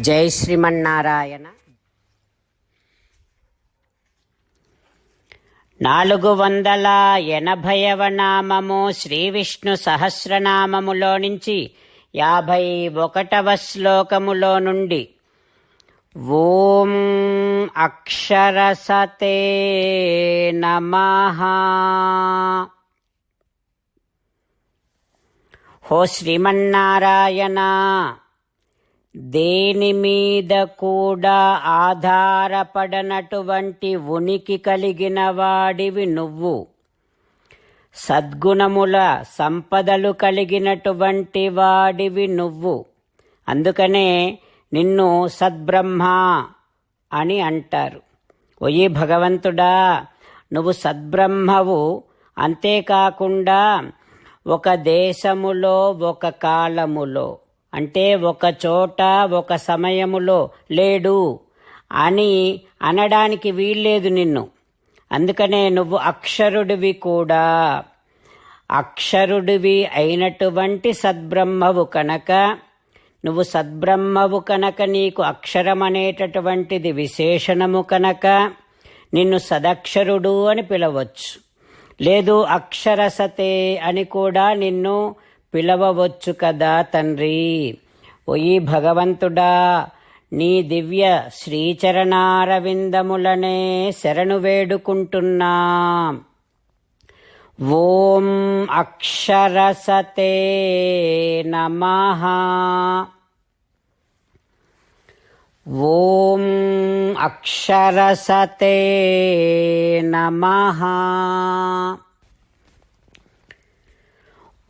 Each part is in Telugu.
జై శ్రీమన్నారాయణ. నాలుగు వందల ఎనభైవ నామము శ్రీ విష్ణు సహస్రనామములో నుంచి యాభై ఒకటవ శ్లోకములో నుండి ఓం అక్షరసతే నమ. హో శ్రీమన్నారాయణ. దేని మీద కూడా ఆధారపడనటువంటి ఉనికి కలిగిన వాడివి నువ్వు. సద్గుణముల సంపదలు కలిగినటువంటి వాడివి నువ్వు. అందుకనే నిన్ను సద్బ్రహ్మ అని అంటారు. ఒయ్యి భగవంతుడా నువ్వు సద్బ్రహ్మవు. అంతేకాకుండా ఒక దేశములో ఒక కాలములో అంటే ఒక చోట ఒక సమయములో లేడు అని అనడానికి వీల్లేదు నిన్ను. అందుకనే నువ్వు అక్షరుడివి కూడా. అక్షరుడివి అయినటువంటి సద్బ్రహ్మవు కనుక నువ్వు సద్బ్రహ్మవు కనుక నీకు అక్షరం అనేటటువంటిది విశేషణము కనుక నిన్ను సదక్షరుడు అని పిలవచ్చు. లేదు అక్షరసతే అని కూడా నిన్ను పిలవవచ్చు కదా తండ్రి. ఒయి భగవంతుడా నీ దివ్య శ్రీచరణారవిందములనే శరణు వేడుకుంటున్నా. ఓం అక్షరసతే నమ. ఓం అక్షరసతే నమ.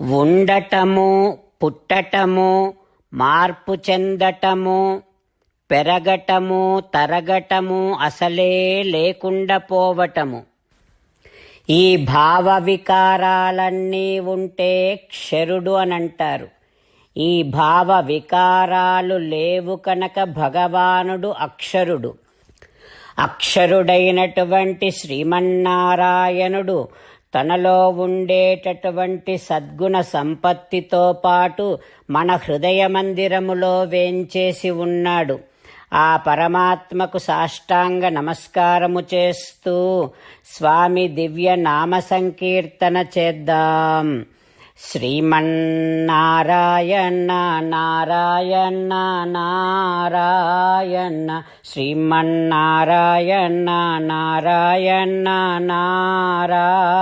ఉండటము పుట్టటము మార్పు చెందటము పెరగటము తరగటము అసలే లేకుండా పోవటము. ఈ భావ వికారాలన్నీ ఉంటే క్షరుడు అని అంటారు ఈ భావ వికారాలు లేవు కనుక భగవానుడు అక్షరుడు. అక్షరుడైనటువంటి శ్రీమన్నారాయణుడు తనలో ఉండేటటువంటి సద్గుణ సంపత్తితో పాటు మన హృదయ మందిరములో వేంచేసి ఉన్నాడు. ఆ పరమాత్మకు సాష్టాంగ నమస్కారము చేస్తూ స్వామి దివ్య నామ సంకీర్తన చేద్దాం. శ్రీమన్నారాయణ నారాయణ నారాయణ శ్రీమన్నారాయణ నారాయణ నారాయణ.